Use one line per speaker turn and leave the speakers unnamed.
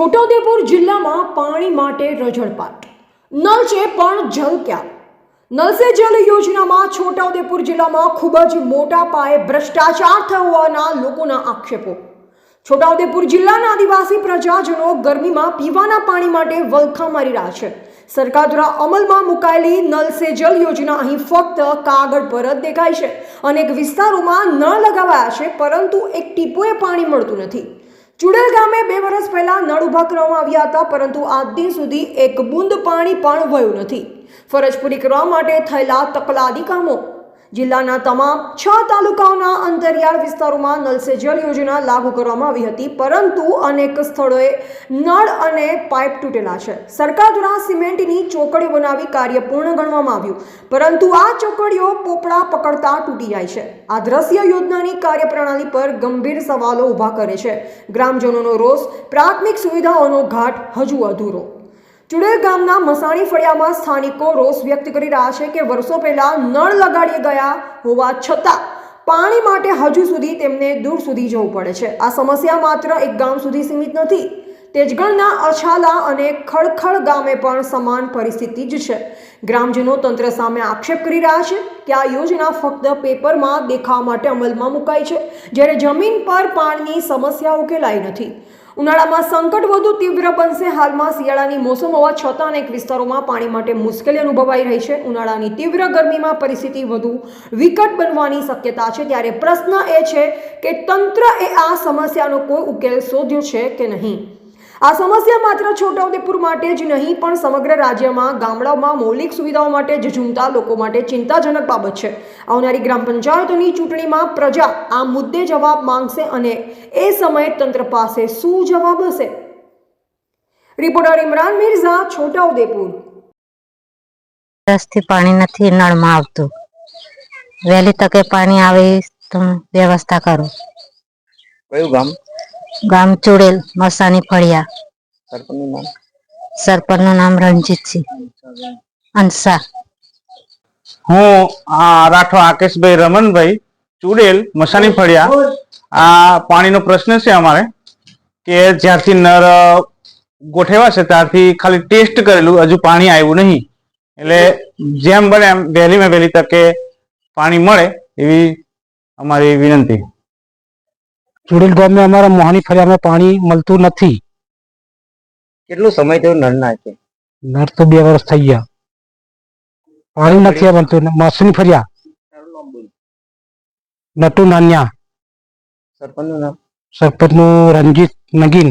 છોટાઉદેપુર જિલ્લામાં પાણી માટે રજળપાટ નળ છે પણ જલ ક્યાં? નલ સે જલ યોજનામાં છોટાઉદેપુર જિલ્લામાં ખૂબ જ મોટા પાયે ભ્રષ્ટાચાર થયો હોવાના લોકોના આક્ષેપો. છોટાઉદેપુર જિલ્લાના આદિવાસી પ્રજાજનો ગરમીમાં પીવાના પાણી માટે વલખા મારી રહ્યા છે. સરકાર દ્વારા અમલમાં મુકાયેલી નલ સે જલ યોજના અહીં ફક્ત કાગળ પર જ દેખાય છે અનેક વિસ્તારોમાં નળ લગાવાયા છે, પરંતુ એક ટીપોએ પાણી મળતું નથી. ચુડેલ ગામે બે વર્ષ પહેલા નળ ઊભા કરવામાં આવ્યા હતા, પરંતુ આજ દિન સુધી એક બુંદ પાણી પણ વયું નથી. ફરજ પૂરી કરવા માટે થયેલા તકલાદી કામો જિલ્લાના તમામ છ તાલુકાઓના અંતરિયાળ વિસ્તારોમાં નલ સે જલ યોજના લાગુ કરવામાં આવી હતી, પરંતુ અનેક સ્થળોએ નળ અને પાઇપ તૂટેલા છે. સરકાર દ્વારા સિમેન્ટની ચોકડીઓ બનાવી કાર્ય પૂર્ણ ગણવામાં આવ્યું, પરંતુ આ ચોકડીઓ પોપડા પકડતા તૂટી જાય છે. આ દ્રશ્ય યોજનાની કાર્યપ્રણાલી પર ગંભીર સવાલો ઊભા કરે છે. ગ્રામજનોનો રોષ, પ્રાથમિક સુવિધાઓનો ઘાટ હજુ અધૂરો. ચુડેલ ગામના મસાણી ફળિયામાં સ્થાનિકો રોષ વ્યક્ત કરી રહ્યા છે કે વર્ષો પહેલા નળ લગાડી ગયા હોવા છતાં પાણી માટે હજુ સુધી તેમને દૂર સુધી જવું પડે છે. આ સમસ્યા માત્ર એક ગામ સુધી સીમિત નથી. તેજગઢના અછાલા અને ખડખડ ગામે પણ સમાન પરિસ્થિતિ જ છે. ગ્રામજનો તંત્ર સામે આક્ષેપ કરી રહ્યા છે કે આ યોજના ફક્ત પેપરમાં દેખાવા માટે અમલમાં મુકાઈ છે, જ્યારે જમીન પર પાણીની સમસ્યા ઉકેલાઈ નથી. ઉનાળામાં સંકટ વધુ તીવ્ર બનશે. હાલમાં શિયાળાની મોસમ હોવા છતાં અનેક વિસ્તારોમાં પાણી માટે મુશ્કેલી અનુભવાઈ રહી છે. ઉનાળાની તીવ્ર ગરમીમાં પરિસ્થિતિ વધુ વિકટ બનવાની શક્યતા છે. ત્યારે પ્રશ્ન એ છે કે તંત્રએ આ સમસ્યાનો કોઈ ઉકેલ શોધ્યો છે કે નહીં? આ સમસ્યા માત્ર છોટાઉદેપુર માટે જ નહીં પણ સમગ્ર રાજ્યમાં ગામડાઓમાં મૌલિક સુવિધાઓ માટે ઝઝૂમતા લોકો માટે ચિંતાજનક બાબત છે. આવનારી ગ્રામ પંચાયતોની ચૂંટણીમાં પ્રજા આ મુદ્દે જવાબ માંગશે અને એ સમયે તંત્ર પાસે શું જવાબ હશે? રિપોર્ટર ઇમરાન મિર્ઝા છોટાઉદેપુર.
વર્ષથી પાણી નથી નળમાં આવતું. વહેલી તકે પાણી આવે તો તમે વ્યવસ્થા કરો.
કયું ગામ?
ગામ ચુડેલ મસાની ફળિયા.
સરપંચનું નામ?
રણજીત નામ રણજીતસિંહ. અંસા.
હું આ રાઠવા આકેશભાઈ રમનભાઈ ચુડેલ મસાની ફળિયા. આ પાણીનો પ્રશ્ન છે અમારે કે જ્યારથી નર ગોઠવ્યા છે ત્યારથી ખાલી ટેસ્ટ કરેલું હજુ પાણી આવ્યું નહીં. એટલે જેમ બને એમ વહેલીમાં વહેલી તકે પાણી મળે એવી અમારી વિનંતી.
ચુડેલ ગામમાં અમારા મોહાની ફળિયામાં પાણી મળતું નથી.
કેટલો સમય થયો નળના છે
નળ તો બે વર્ષ થઈ ગયા. પાણી નથી મળતું માસુની ફળિયા. નટુ નાન્યા.
સરપંચનું નામ?
સરપંચનું રંજીત નગીન.